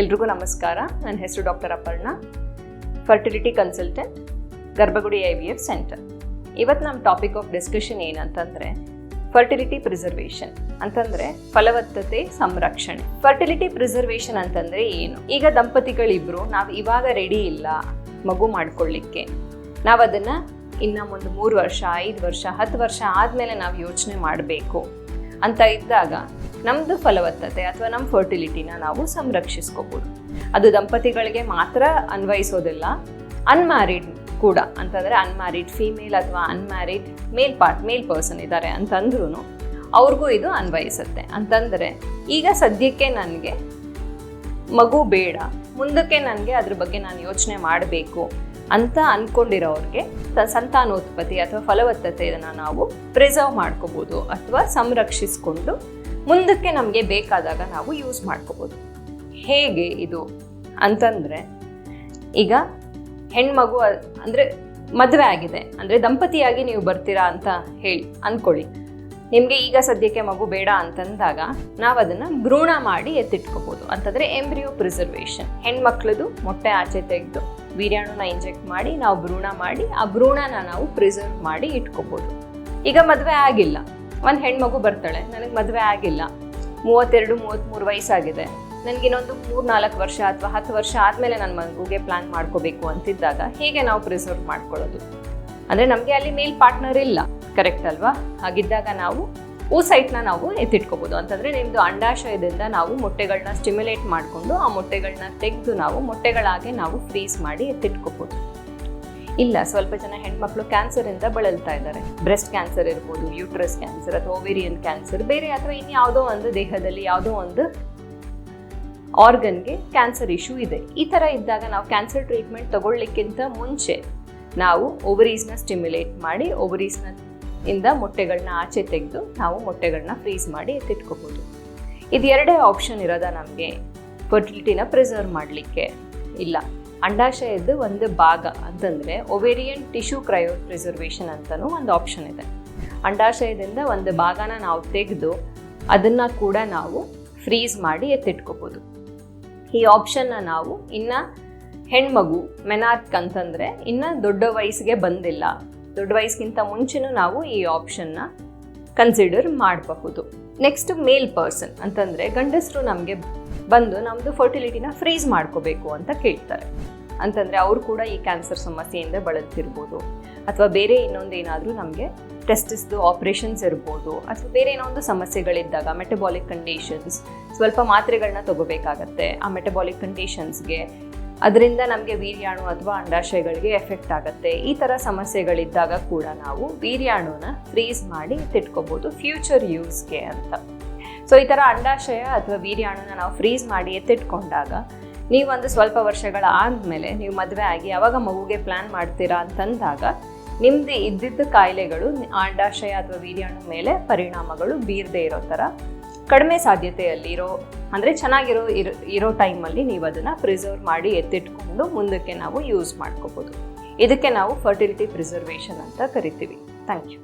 ಎಲ್ರಿಗೂ ನಮಸ್ಕಾರ. ನನ್ನ ಹೆಸರು doctor Aparna fertility consultant Garbhagudi I V F center ಇವತ್ತು ನಮ್ಮ ಟಾಪಿಕ್ ಆಫ್ ಡಿಸ್ಕಷನ್ ಏನಂತಂದರೆ ಫರ್ಟಿಲಿಟಿ ಪ್ರಿಸರ್ವೇಷನ್ ಅಂತಂದರೆ ಫಲವತ್ತತೆ ಸಂರಕ್ಷಣೆ. ಫರ್ಟಿಲಿಟಿ ಪ್ರಿಸರ್ವೇಷನ್ ಅಂತಂದರೆ ಏನು? ಈಗ ದಂಪತಿಗಳಿಬ್ರು ನಾವು ಇವಾಗ ರೆಡಿ ಇಲ್ಲ ಮಗು ಮಾಡ್ಕೊಳ್ಳಿಕ್ಕೆ ನಾವು ಅದನ್ನು ಇನ್ನೂ ಒಂದು ಮೂರು ವರ್ಷ, ಐದು ವರ್ಷ, ಹತ್ತು ವರ್ಷ ಆದಮೇಲೆ ನಾವು ಯೋಚನೆ ಮಾಡಬೇಕು. ಅಂತ ಇದ್ದಾಗ ನಮ್ಮದು ಫಲವತ್ತತೆ ಅಥವಾ ನಮ್ಮ ಫರ್ಟಿಲಿಟಿನ ನಾವು ಸಂರಕ್ಷಿಸ್ಕೋಬೋದು. ಅದು ದಂಪತಿಗಳಿಗೆ ಮಾತ್ರ ಅನ್ವಯಿಸೋದಿಲ್ಲ. ಅನ್ಮ್ಯಾರಿಡ್ ಕೂಡ ಅಂತಂದರೆ ಅನ್ಮ್ಯಾರಿಡ್ ಫೀಮೇಲ್ ಅಥವಾ unmarried male part male person ಇದ್ದಾರೆ ಅಂತಂದ್ರೂ ಅವ್ರಿಗೂ ಇದು ಅನ್ವಯಿಸುತ್ತೆ. ಅಂತಂದರೆ ಈಗ ಸದ್ಯಕ್ಕೆ ನನಗೆ ಮಗು ಬೇಡ. ಮುಂದಕ್ಕೆ ನನಗೆ ಅದ್ರ ಬಗ್ಗೆ ನಾನು ಯೋಚನೆ ಮಾಡಬೇಕು. ಅಂತ ಅಂದ್ಕೊಂಡಿರೋರಿಗೆ ಸಂತಾನೋತ್ಪತ್ತಿ ಅಥವಾ ಫಲವತ್ತತೆಯನ್ನು ನಾವು ಪ್ರಿಸರ್ವ್ ಮಾಡ್ಕೋಬೋದು ಅಥವಾ ಸಂರಕ್ಷಿಸಿಕೊಂಡು ಮುಂದಕ್ಕೆ ನಮಗೆ ಬೇಕಾದಾಗ ನಾವು ಯೂಸ್ ಮಾಡ್ಕೋಬೋದು. ಹೇಗೆ ಇದು? ಅಂತಂದರೆ, ಈಗ ಹೆಣ್ಮಗು ಅಂದರೆ ಮದುವೆ ಆಗಿದೆ. ಅಂದರೆ ದಂಪತಿಯಾಗಿ ನೀವು ಬರ್ತೀರಾ ಅಂತ ಹೇಳಿ ಅಂದ್ಕೊಳ್ಳಿ ನಿಮಗೆ ಈಗ ಸದ್ಯಕ್ಕೆ ಮಗು ಬೇಡ ಅಂತಂದಾಗ ನಾವು ಅದನ್ನು ಭ್ರೂಣ ಮಾಡಿ ಎತ್ತಿಟ್ಕೋಬೋದು. ಅಂತಂದರೆ ಎಂಬ್ರಿಯೋ ಪ್ರಿಸರ್ವೇಷನ್ ಹೆಣ್ಮಕ್ಳದು ಮೊಟ್ಟೆ ಆಚೆ ತೆಗೆದು ವೀರ್ಯಾಣುನ ಇಂಜೆಕ್ಟ್ ಮಾಡಿ ನಾವು ಭ್ರೂಣ ಮಾಡಿ ಆ ಭ್ರೂಣನ ನಾವು ಪ್ರಿಸರ್ವ್ ಮಾಡಿ ಇಟ್ಕೋಬೋದು. ಈಗ ಮದುವೆ ಆಗಿಲ್ಲ. ಒಂದು ಹೆಣ್ಮಗು ಬರ್ತಾಳೆ, ನನಗೆ ಮದುವೆ ಆಗಿಲ್ಲ. ಮೂವತ್ತೆರಡು, ಮೂವತ್ತ್ಮೂರು ವಯಸ್ಸಾಗಿದೆ. ನನಗೆ ಇನ್ನೊಂದು ಮೂರು ನಾಲ್ಕು ವರ್ಷ ಅಥವಾ ಹತ್ತು ವರ್ಷ ಆದಮೇಲೆ ನನ್ನ ಮಗುಗೆ ಪ್ಲ್ಯಾನ್ ಮಾಡ್ಕೋಬೇಕು ಅಂತಿದ್ದಾಗ ಹೇಗೆ ನಾವು ಪ್ರಿಸರ್ವ್ ಮಾಡ್ಕೊಳ್ಳೋದು? ಅಂದರೆ ನಮಗೆ ಅಲ್ಲಿ ಮೇಲ್ ಪಾರ್ಟ್ನರ್ ಇಲ್ಲ. ಕರೆಕ್ಟ್ ಅಲ್ವಾ? ಹಾಗಿದ್ದಾಗ ನಾವು ಊಸೈಟ್ನ ನಾವು ಎತ್ತಿಟ್ಕೋಬೋದು. ಅಂತಂದರೆ ನಿಮ್ಮದು ಅಂಡಾಶಯದಿಂದ ನಾವು ಮೊಟ್ಟೆಗಳನ್ನ ಸ್ಟಿಮ್ಯುಲೇಟ್ ಮಾಡಿಕೊಂಡು ಆ ಮೊಟ್ಟೆಗಳನ್ನ ತೆಗೆದು ನಾವು ಮೊಟ್ಟೆಗಳಾಗೆ ನಾವು ಫ್ರೀಸ್ ಮಾಡಿ ಎತ್ತಿಟ್ಕೋಬೋದು. ಇಲ್ಲ, ಸ್ವಲ್ಪ ಜನ ಹೆಣ್ಮಕ್ಳು ಕ್ಯಾನ್ಸರಿಂದ ಬಳಲ್ತಾ ಇದ್ದಾರೆ. ಬ್ರೆಸ್ಟ್ ಕ್ಯಾನ್ಸರ್ ಇರ್ಬೋದು ಯೂಟ್ರಸ್ ಕ್ಯಾನ್ಸರ್ ಅಥವಾ ಓವೇರಿಯನ್ ಕ್ಯಾನ್ಸರ್ ಬೇರೆ ಅಥವಾ ಇನ್ಯಾವುದೋ ಒಂದು ದೇಹದಲ್ಲಿ ಯಾವುದೋ ಒಂದು ಆರ್ಗನ್ಗೆ ಕ್ಯಾನ್ಸರ್ ಇಶ್ಯೂ ಇದೆ. ಈ ಥರ ಇದ್ದಾಗ ನಾವು ಕ್ಯಾನ್ಸರ್ ಟ್ರೀಟ್ಮೆಂಟ್ ತಗೊಳ್ಳಿಕ್ಕಿಂತ ಮುಂಚೆ ನಾವು ಓವರೀಸ್ನ ಸ್ಟಿಮ್ಯುಲೇಟ್ ಮಾಡಿ ಓವರೀಸ್ನ ಇಂದ ಮೊಟ್ಟೆಗಳನ್ನ ಆಚೆ ತೆಗೆದು ನಾವು ಮೊಟ್ಟೆಗಳನ್ನ ಫ್ರೀಸ್ ಮಾಡಿ ಎತ್ತಿಟ್ಕೋಬೋದು. ಇದು ಎರಡೇ ಆಪ್ಷನ್ ಇರೋದ ನಮಗೆ ಫರ್ಟಿಲಿಟಿನ ಪ್ರಿಸರ್ವ್ ಮಾಡಲಿಕ್ಕೆ. ಇಲ್ಲ ಅಂಡಾಶಯದ ಒಂದು ಭಾಗ ಅಂತಂದರೆ ಒವೇರಿಯನ್ ಟಿಶ್ಯೂ ಕ್ರಯೋ ಪ್ರಿಸರ್ವೇಷನ್ ಅಂತಲೂ ಒಂದು ಆಪ್ಷನ್ ಇದೆ. ಅಂಡಾಶಯದಿಂದ ಒಂದು ಭಾಗನ ನಾವು ತೆಗೆದು ಅದನ್ನು ಕೂಡ ನಾವು ಫ್ರೀಸ್ ಮಾಡಿ ಎತ್ತಿಟ್ಕೋಬೋದು. ಈ ಆಪ್ಷನ್ನ ನಾವು ಇನ್ನು ಹೆಣ್ಮಗು ಮೆನಾರ್ಕ್ ಅಂತಂದರೆ ಇನ್ನು ದೊಡ್ಡ ವಯಸ್ಸಿಗೆ ಬಂದಿಲ್ಲ. ದೊಡ್ಡ ವಯಸ್ಸಿಗಿಂತ ಮುಂಚೆನೂ ನಾವು ಈ ಆಪ್ಷನ್ನ ಕನ್ಸಿಡರ್ ಮಾಡಬಹುದು. ನೆಕ್ಸ್ಟ್ ಮೇಲ್ ಪರ್ಸನ್ ಅಂತಂದರೆ ಗಂಡಸರು ನಮಗೆ ಬಂದು ನಮ್ಮದು ಫರ್ಟಿಲಿಟಿನ ಫ್ರೀಸ್ ಮಾಡ್ಕೋಬೇಕು ಅಂತ ಕೇಳ್ತಾರೆ. ಅಂತಂದರೆ ಅವರು ಕೂಡ ಈ ಕ್ಯಾನ್ಸರ್ ಸಮಸ್ಯೆಯಿಂದ ಬಳಲ್ತಿರ್ಬೋದು. ಅಥವಾ ಬೇರೆ ಇನ್ನೊಂದು ಏನಾದರೂ ನಮಗೆ ಟೆಸ್ಟಿಸ್ದು ಆಪ್ರೇಷನ್ಸ್ ಇರ್ಬೋದು. ಅಥವಾ ಬೇರೆ ಏನೋ ಒಂದು ಸಮಸ್ಯೆಗಳಿದ್ದಾಗ ಮೆಟಬಾಲಿಕ್ ಕಂಡೀಷನ್ಸ್ ಸ್ವಲ್ಪ ಮಾತ್ರೆಗಳನ್ನ ತಗೋಬೇಕಾಗತ್ತೆ. ಆ ಮೆಟಬಾಲಿಕ್ ಕಂಡೀಷನ್ಸ್ಗೆ ಅದರಿಂದ ನಮಗೆ ವೀರ್ಯಾಣು ಅಥವಾ ಅಂಡಾಶಯಗಳಿಗೆ ಎಫೆಕ್ಟ್ ಆಗುತ್ತೆ. ಈ ಥರ ಸಮಸ್ಯೆಗಳಿದ್ದಾಗ ಕೂಡ ನಾವು ವೀರ್ಯಾಣುನ ಫ್ರೀಸ್ ಮಾಡಿ ತಿಟ್ಕೋಬೋದು ಫ್ಯೂಚರ್ ಯೂಸ್ಗೆ ಅಂತ. ಸೊ ಈ ಥರ ಅಂಡಾಶಯ ಅಥವಾ ವೀರ್ಯಾಣುನ ನಾವು ಫ್ರೀಸ್ ಮಾಡಿ ಎತ್ತಿಟ್ಕೊಂಡಾಗ ನೀವೊಂದು ಸ್ವಲ್ಪ ವರ್ಷಗಳ ಆದಮೇಲೆ ನೀವು ಮದುವೆ ಆಗಿ ಅವಾಗ ಮಗುಗೆ ಪ್ಲ್ಯಾನ್ ಮಾಡ್ತೀರಾ ಅಂತಂದಾಗ ನಿಮ್ಮದು ಇದ್ದಿದ್ದ ಕಾಯಿಲೆಗಳು, ಅಂಡಾಶಯ ಅಥವಾ ವೀರ್ಯಾಣು ಮೇಲೆ ಪರಿಣಾಮಗಳು ಬೀರದೇ ಇರೋ ಥರ ಕಡಿಮೆ ಸಾಧ್ಯತೆಯಲ್ಲಿರೋ, ಅಂದರೆ ಚೆನ್ನಾಗಿರೋ ಇರೋ ಇರೋ ಟೈಮಲ್ಲಿ ನೀವು ಅದನ್ನು ಪ್ರಿಸರ್ವ್ ಮಾಡಿ ಎತ್ತಿಟ್ಕೊಂಡು ಮುಂದಕ್ಕೆ ನಾವು ಯೂಸ್ ಮಾಡ್ಕೋಬೋದು. ಇದಕ್ಕೆ ನಾವು ಫರ್ಟಿಲಿಟಿ ಪ್ರಿಸರ್ವೇಷನ್ ಅಂತ ಕರಿತೀವಿ. Thank you